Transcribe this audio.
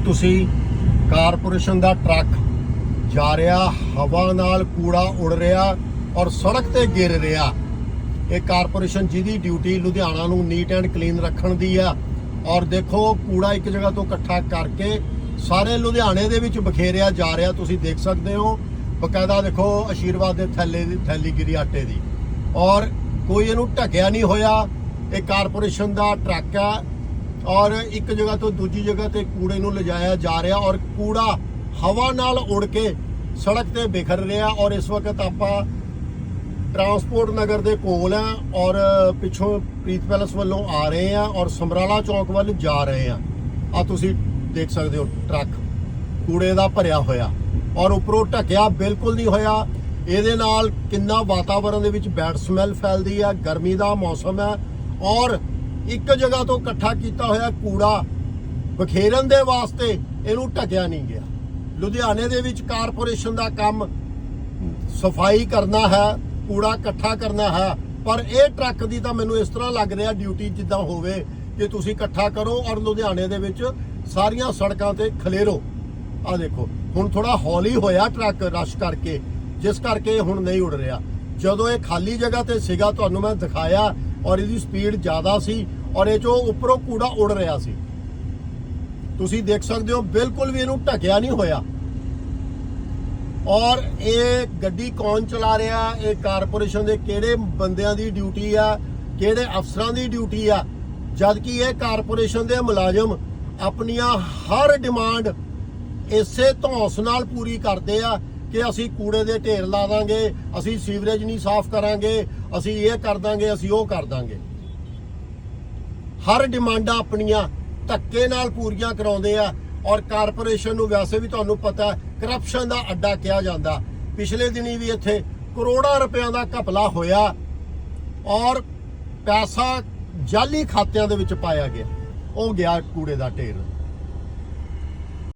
ਤੁਸੀਂ ਕਾਰਪੋਰੇਸ਼ਨ ਦਾ ਟਰੱਕ ਜਾ ਰਿਹਾ, ਹਵਾ ਨਾਲ ਕੂੜਾ ਉੜ ਰਿਹਾ ਔਰ ਸੜਕ ਤੇ ਗਿਰ ਰਿਹਾ। ਇਹ ਕਾਰਪੋਰੇਸ਼ਨ ਜਿਹਦੀ ਡਿਊਟੀ ਲੁਧਿਆਣਾ ਨੂੰ ਨੀਟ ਐਂਡ ਕਲੀਨ ਰੱਖਣ ਦੀ ਆ। ਔਰ ਦੇਖੋ, ਕੂੜਾ ਇੱਕ ਜਗ੍ਹਾ ਤੋਂ ਇਕੱਠਾ ਕਰਕੇ ਸਾਰੇ ਲੁਧਿਆਣੇ ਦੇ ਵਿੱਚ ਬਖੇਰਿਆ ਜਾ ਰਿਹਾ, ਤੁਸੀਂ ਦੇਖ ਸਕਦੇ ਹੋ। ਬਕਾਇਦਾ ਦੇਖੋ ਆਸ਼ੀਰਵਾਦ ਦੇ ਥੈਲੇ ਦੀ ਥੈਲੀ ਗਿਰੀ ਆਟੇ ਦੀ। ਔਰ ਕੋਈ ਇਹਨੂੰ ਢਕਿਆ ਨਹੀਂ ਹੋਇਆ। ਇਹ ਕਾਰਪੋਰੇਸ਼ਨ ਦਾ ਟਰੱਕ ਆ। ਔਰ ਇੱਕ ਜਗ੍ਹਾ ਤੋਂ ਦੂਜੀ ਜਗ੍ਹਾ ਤੇ ਕੂੜੇ ਨੂੰ ਲਿਜਾਇਆ ਜਾ ਰਿਹਾ ਔਰ ਕੂੜਾ ਹਵਾ ਨਾਲ ਉੜ ਕੇ ਸੜਕ ਤੇ ਬਿਖਰ ਰਿਹਾ ਔਰ ਇਸ ਵਕਤ ਆਪਾਂ ਟਰਾਂਸਪੋਰਟ ਨਗਰ ਦੇ ਕੋਲ ਆ ਔਰ ਪਿੱਛੋਂ ਪ੍ਰੀਤ ਪੈਲਸ ਵੱਲੋਂ ਆ ਰਹੇ ਆ ਔਰ ਸਮਰਾਲਾ ਚੌਕ ਵੱਲ ਜਾ ਰਹੇ ਆ। ਆ ਤੁਸੀਂ ਦੇਖ ਸਕਦੇ ਹੋ ਟਰੱਕ ਕੂੜੇ ਦਾ ਭਰਿਆ ਹੋਇਆ ਔਰ ਉੱਪਰੋਂ ਢਕਿਆ ਬਿਲਕੁਲ ਨਹੀਂ ਹੋਇਆ। ਇਹਦੇ ਨਾਲ ਕਿੰਨਾ ਵਾਤਾਵਰਣ ਦੇ ਵਿੱਚ ਬੈਡ ਸਮੈਲ ਫੈਲਦੀ ਆ, ਗਰਮੀ ਦਾ ਮੌਸਮ ਹੈ ਔਰ ਇੱਕ ਜਗ੍ਹਾ ਤੋਂ ਇਕੱਠਾ ਕੀਤਾ ਹੋਇਆ ਕੂੜਾ ਬਖੇਰਨ ਦੇ ਵਾਸਤੇ ਇਹਨੂੰ ਢਕਿਆ ਨਹੀਂ ਗਿਆ। ਲੁਧਿਆਣੇ ਦੇ ਵਿੱਚ ਕਾਰਪੋਰੇਸ਼ਨ ਦਾ ਕੰਮ ਸਫ਼ਾਈ ਕਰਨਾ ਹੈ, ਕੂੜਾ ਇਕੱਠਾ ਕਰਨਾ ਹੈ, ਪਰ ਇਹ ਟਰੱਕ ਦੀ ਤਾਂ ਮੈਨੂੰ ਇਸ ਤਰ੍ਹਾਂ ਲੱਗ ਰਿਹਾ ਡਿਊਟੀ ਜਿੱਦਾਂ ਹੋਵੇ ਕਿ ਤੁਸੀਂ ਇਕੱਠਾ ਕਰੋ ਔਰ ਲੁਧਿਆਣੇ ਦੇ ਵਿੱਚ ਸਾਰੀਆਂ ਸੜਕਾਂ ਤੇ ਖਲੇਰੋ। ਆ ਦੇਖੋ, ਹੁਣ ਥੋੜਾ ਹੌਲੀ ਹੋਇਆ ਟਰੱਕ ਰਸ਼ ਕਰਕੇ, ਜਿਸ ਕਰਕੇ ਇਹ ਹੁਣ ਨਹੀਂ ਉੜ ਰਿਹਾ। ਜਦੋਂ ਇਹ ਖਾਲੀ ਜਗ੍ਹਾ ਤੇ ਸੀਗਾ, ਤੁਹਾਨੂੰ ਮੈਂ ਦਿਖਾਇਆ ਔਰ ਇਹਦੀ ਸਪੀਡ ਜ਼ਿਆਦਾ ਸੀ ਔਰ ਇਹ ਚੋਂ ਉੱਪਰੋਂ ਕੂੜਾ ਉੱਡ ਰਿਹਾ ਸੀ। ਤੁਸੀਂ ਦੇਖ ਸਕਦੇ ਹੋ, ਬਿਲਕੁਲ ਵੀ ਇਹਨੂੰ ਢਕਿਆ ਨਹੀਂ ਹੋਇਆ। ਔਰ ਇਹ ਗੱਡੀ ਕੌਣ ਚਲਾ ਰਿਹਾ? ਇਹ ਕਾਰਪੋਰੇਸ਼ਨ ਦੇ ਕਿਹੜੇ ਬੰਦਿਆਂ ਦੀ ਡਿਊਟੀ ਆ? ਕਿਹੜੇ ਅਫਸਰਾਂ ਦੀ ਡਿਊਟੀ ਆ? ਜਦ ਕਿ ਇਹ ਕਾਰਪੋਰੇਸ਼ਨ ਦੇ ਮੁਲਾਜ਼ਮ ਆਪਣੀਆਂ ਹਰ ਡਿਮਾਂਡ ਇਸੇ ਧੌਂਸ ਨਾਲ ਪੂਰੀ ਕਰਦੇ ਆ। ਕਿ ਅਸੀਂ ਕੂੜੇ ਦੇ ਢੇਰ ਲਾ ਦਾਂਗੇ, ਅਸੀਂ ਸੀਵਰੇਜ ਨਹੀਂ ਸਾਫ਼ ਕਰਾਂਗੇ, ਅਸੀਂ ਇਹ ਕਰ ਦਾਂਗੇ, ਅਸੀਂ ਉਹ ਕਰ ਦਾਂਗੇ। ਹਰ ਡਿਮਾਂਡਾਂ ਆਪਣੀਆਂ ਧੱਕੇ ਨਾਲ ਪੂਰੀਆਂ ਕਰਾਉਂਦੇ ਆ ਔਰ ਕਾਰਪੋਰੇਸ਼ਨ ਨੂੰ ਵੈਸੇ ਵੀ ਤੁਹਾਨੂੰ ਪਤਾ ਕਰਪਸ਼ਨ ਦਾ ਅੱਡਾ ਕਿਹਾ ਜਾਂਦਾ। ਪਿਛਲੇ ਦਿਨੀ ਵੀ ਇੱਥੇ ਕਰੋੜਾਂ ਰੁਪਇਆਂ ਦਾ ਘਪਲਾ ਹੋਇਆ ਔਰ ਪੈਸਾ ਜਾਲੀ ਖਾਤਿਆਂ ਦੇ ਵਿੱਚ ਪਾਇਆ ਗਿਆ। ਉਹ ਗਿਆ ਕੂੜੇ ਦਾ ਢੇਰ।